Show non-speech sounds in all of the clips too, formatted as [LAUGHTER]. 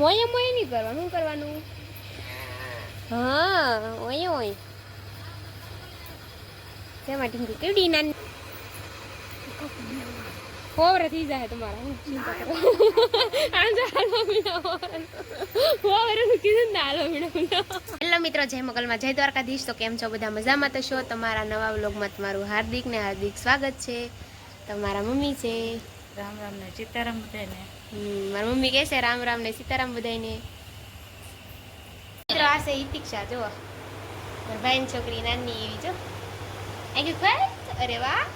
મોયે મોયે નહીં કરવાનું શું કરવાનું? હા ઓય ઓય તેમાં ટીંકુ કેવડી નાની? ફોર થઈ જાય તમારા હું ચિંતા કરો આમ જો હાલો મીના હોવર. નું કીધું ને હાલો મીના હેલો મિત્રો જય મગલમાં જય દ્વારકાધીશ. તો કેમ છો બધા મજામાં? તો છો તમારા નવા વ્લોગમાં તમારું હાર્દિક ને હાર્દિક સ્વાગત છે. તમારા મમ્મી છે. રામ રામ ને સીતારામ બધાને મારી મમ્મી કહે છે રામ રામ ને સીતારામ બધાને મિત્રો આ છે ઈતિક્ષા જો મારા ભાઈની છોકરી નાની એવી જો. આઈ ગયું ખબર? અરે વાહ.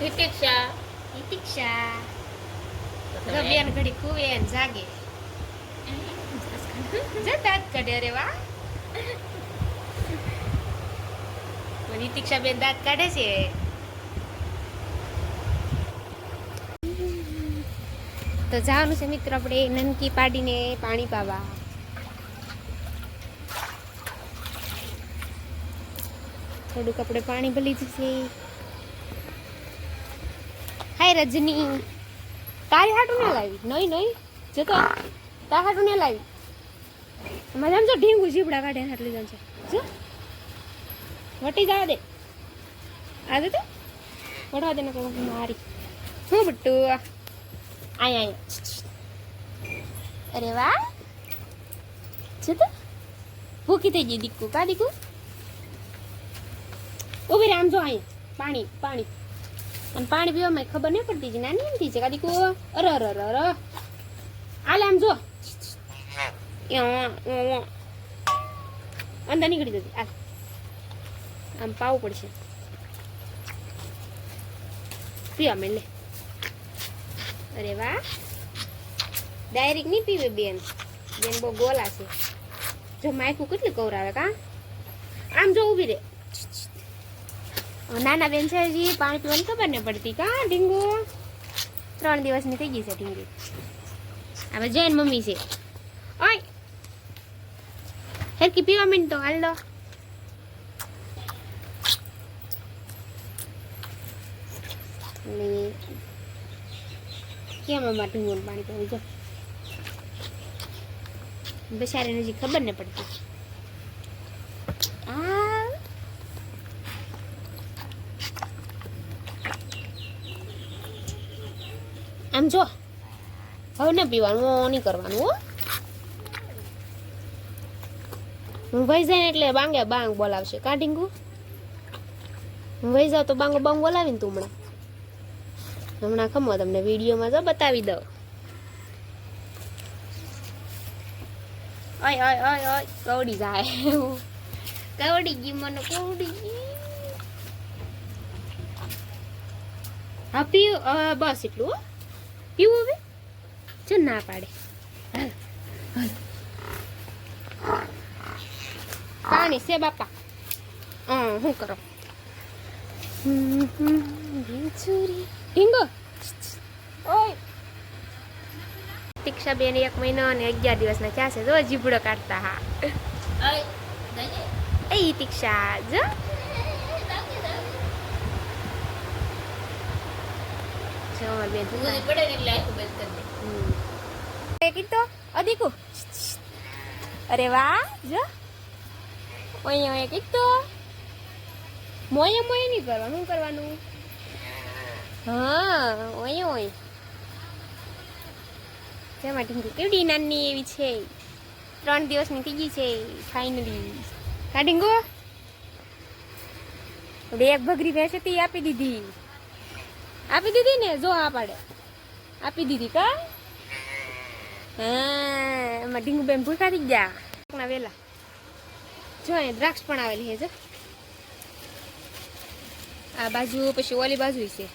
ઈતિક્ષા. ઈતિક્ષા. બેન ઘડી ખૂવે ને જાગે. જતા જ કાઢે અરે વાહ. [LAUGHS] મને બેન દાંત કાઢે છે. તો જવાનું છે મિત્રો, આપણે નનકી પાડીને પાણી પાવા. થોડુંક આપણે પાણી ભલી જશે. હાય રજની. તારી હાટું ને લાવી. નહીં નહીં જતો તાર હાટું ને લાવી. મજા આમ જો ઢીંગું જીબડા કાઢે હાટલી જાય છે. જો. વટી જવા દે. આ દે તો. વડવા દે ને મારી. શું બટ્ટુ આય અરે વાહ છે તો ભૂખી થઈ ગઈ દીકુ કા દીકુ ઊભી આમ જો અહીંયા પાણી પાણી અને પાણી પીવામાં ખબર નહીં પડતી છે નાની એમથી છે કા દીકુ અરે અરે અરે અરે આલે આમ જો. અંદર નીકળી જતી આ આમ પાવું પડશે પીવા મેં લે અરે વાહ. ડાયરેક્ટ નહીં પીવે બેન. બેન બહુ ગોલા છે. જો માયકું કેટલું કવરાવે કા? આમ જો ઊભી રે. નાના બેન છે હજી, પાણી પીવાની ખબર નહીં પડતી કા, ઢીંગુ? ત્રણ દિવસની થઈ ગઈ છે ઢીંગી. હવે જૈન મમ્મી છે. ઓય! હેરકી પીવા મીન તો, હાલ દો. ને કેમ અમારે ઢીંગુનું પાણી પીવું જો બિચારીને હજી ખબર નહીં પડતી. આમ જો હવે ને પીવાનું નહીં કરવાનું, હો. હું વહી જાય ને એટલે બાંગે બાંગ બોલાવશે. કાઢીંગું હું વહી જાઉં તો બાંગો બાંગ બોલાવીને તું હમણાં. હમણાં ખમો તમને વિડીયોમાં તો બતાવી દઉં ઓય ઓય ઓય કવડી જાય કવડી ગઈ મને કવડી હા પીવું બસ એટલું પીવું હવે જો ના પાડે. પાણી છે બાપા શું કરો હમ. ઢીંગો ઓય. દીક્ષા બેન એક મહિનો અને અગિયાર દિવસના ક્યાં છે. જો જીબડો કાઢતા હા. એ દીક્ષા જો. અરે વાહ જો. મોયે મોયે નહીં કરવાનું. શું કરવાનું? હા, ઓય ઓય. જેમાં ઢીંગુ કેવડી નાની એવી છે ત્રણ દિવસની થઈ ગઈ છે ફાઇનલી હા ટીંકુ બે એક ભગરી ભેંસ હતી આપી દીધી. આપી દીધી ને? જો આ પાડે. આપી દીધી કા? હા, એમાં ઢીંગુબેન ભૂખા થઈ ગયા. વેલા. જો અહીંયા દ્રાક્ષ પણ આવેલી છે આ બાજુ, પછી ઓલી બાજુ છે.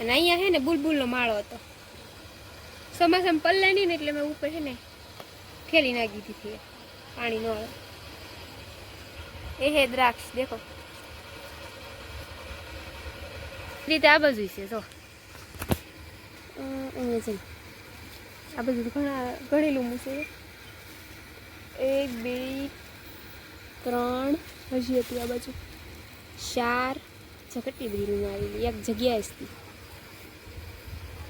અને અહીંયા છે ને બુલબુલનો માળો હતો. ચોમાસામાં પલ્લા નહીં ને એટલે મેં ઉપર છે ને ઠેલી નાખી દીધી પાણી નો એ હે દ્રાક્ષ, દેખો. રીતે આ બાજુ છે, જો. અહીંયા છે આ બધું ઘણા ઘણેલું મૂસે એક, બે, ત્રણ, હજી હતી આ બાજુ. ચાર બધી રૂમ આવેલી. એક જગ્યાએ જ હતી.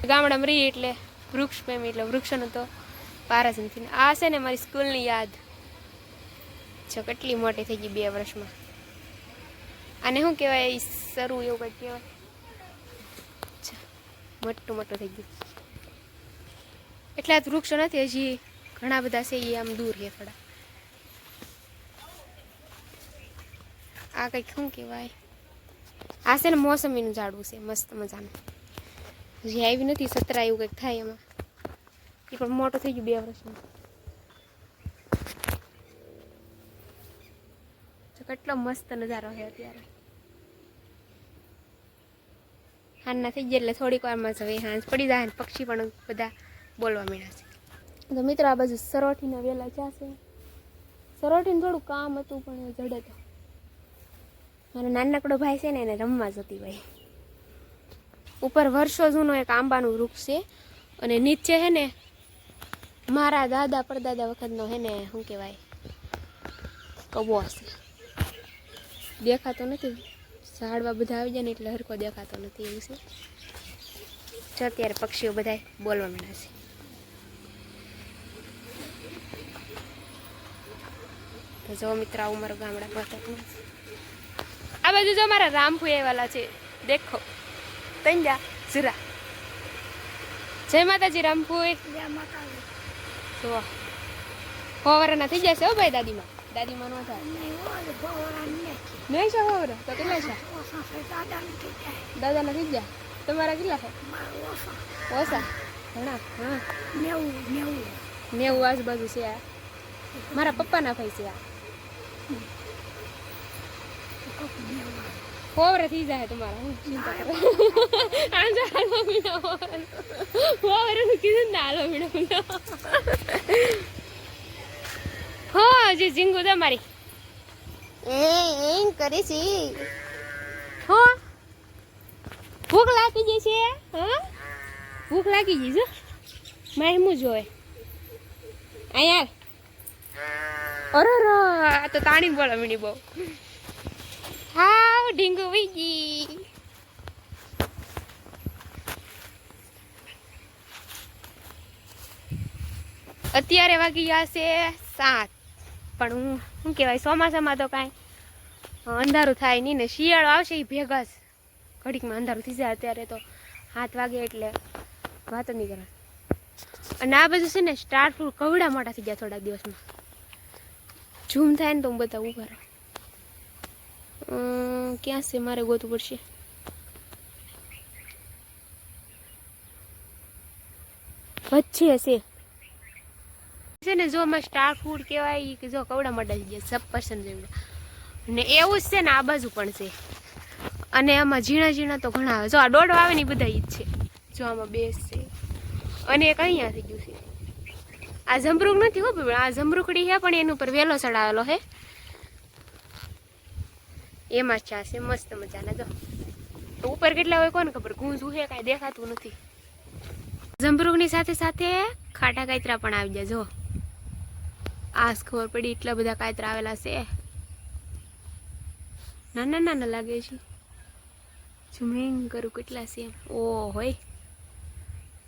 ગામડામાં રહી એટલે વૃક્ષ પ્રેમી એટલે વૃક્ષોનો તો પાર જ નથી. આ છે ને મારી સ્કૂલની યાદ. જો કેટલી મોટી થઈ ગઈ બે વર્ષમાં. આને શું કહેવાય? એ સરું એવું કંઈક કહેવાય. મોટું મોટું થઈ ગયું. એટલા વૃક્ષો નથી, હજી ઘણા બધા છે એ આમ દૂર છે થોડા. આ કંઈક શું કહેવાય? આ છે ને મોસમીનું ઝાડવું છે, મસ્ત મજાનું. હજી આવી નથી, સતરા એવું કંઈક થાય એમાં. એ પણ મોટો થઈ ગયું બે વર્ષમાં કેટલો મસ્ત નજારો છે અત્યારે. હાંજના થઈ ગયા એટલે થોડીક વારમાં જ હવે હાંજ પડી જાય પક્ષી પણ બધા બોલવા મળ્યા છે. તો મિત્રો, આ બાજુ સરોઠીના વેલા જશે સરોઠીને થોડું કામ હતું, પણ જડે તો. મારો નાનકડો ભાઈ છે ને, એને રમવા જતી ભાઈ ઉપર વર્ષો જૂનું એક આંબાનું વૃક્ષ છે. અને નીચે હે ને મારા દાદા પરદાદા વખતનો હે ને શું કહેવાય? કબો હશે. દેખાતો નથી. ઝાડવા બધા આવી જાય ને એટલે હરકો દેખાતો નથી એવું છે. જો અત્યારે પક્ષીઓ બધા બોલવા માંડ્યા છે. જો મિત્ર ઉમર ગામડા પહોંચતું આ બાજુ જો મારા રામપુર વાલા છે. દેખો. તંજા જરા જય માતાજી રામપુર. જો ફોવરાના થઈ જશે હો ભાઈ દાદીમાં. દાદીમાં નો થાય. નહીં છે. હોવર તો કેટલા છે? દાદાના થઈ ગયા? તમારા કેટલા છે? ઓછા ઘણા? હા. નેવું આજુબાજુ છે આ. મારા પપ્પાના ભાઈ છે આ. હોવરે થઈ જાય તમારા હું ચિંતા કરો જો હાલો મીઠો હોવરે નું કીધું ને હાલો મીઠો હો જે ઝીંગુ તમારી એ એમ કરી છે હો ભૂખ લાગી ગઈ છે હા ભૂખ લાગી ગઈ છે મારે હું જોવે અહીંયા અરે રો આ તો તાણી બોલો મીની બહુ ઢીંગુ વહી અત્યારે વાગી ગયા છે સાત. પણ હું શું કહેવાય, ચોમાસામાં તો કાંઈ અંધારું થાય નહીં ને, શિયાળો આવશે એ ભેગા જ. ઘડીકમાં અંધારું થઈ જાય અત્યારે તો હાથ વાગે એટલે વાતો નહીં કરે અને આ બધું છે ને, સ્ટાર ફ્રૂટ કવડા મોટા થઈ ગયા થોડા દિવસમાં. ઝૂમ થાય ને તો હું બધા ઊભા રહું. ક્યાં છે મારે ગોતવું પડશે? વચ્ચે હશે. છે ને, જો માં સ્ટાર ફૂડ કહેવાય કે જો કવડા મડા ગયા, સબ પસંદ જેવડા ને એવું જ છે ને, આ બાજુ પણ છે. અને આમાં ઝીણા ઝીણા તો ઘણા જો આ દોડો આવે ને એ બધા ઈ છે. જો આમાં બેસ છે. અને એક અહીંયા થઈ ગયું છે. આ જમરૂક નથી હો, પણ આ જમરૂકડી છે, પણ એની ઉપર વેલો ચડાવેલો છે. એમાં ચા છે મસ્ત મજાના જો. ઉપર કેટલા હોય કોને ખબર? ગુંજ ઉહે કાંઈ દેખાતું નથી. જમરૂકની સાથે સાથે ખાટા કાયતરા પણ આવી જાય જો. આસ ખબર પડી એટલા બધા કાયતરા આવેલા છે. નાના નાના લાગે છે. ઝુમિંગ કરું કેટલા છે એમ. ઓ હોય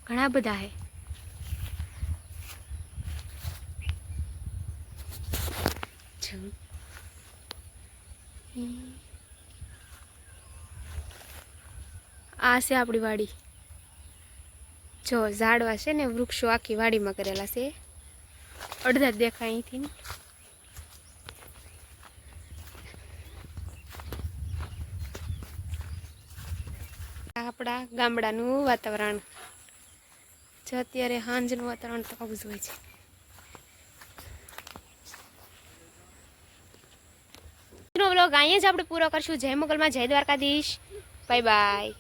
ઘણા બધા હે ઝુમ. આ છે આપણી વાડી. જો ઝાડવા છે ને વૃક્ષો આખી વાડીમાં કરેલા છે. અડધા દેખાય અહીંથી. આપણા ગામડાનું વાતાવરણ. જો અત્યારે સાંજનું વાતાવરણ તો આવું જ હોય છે. વ્લોગ અહીંયા જ આપણે પૂરો કરશું. જય મોગલમાં જય દ્વારકાધીશ. Bye bye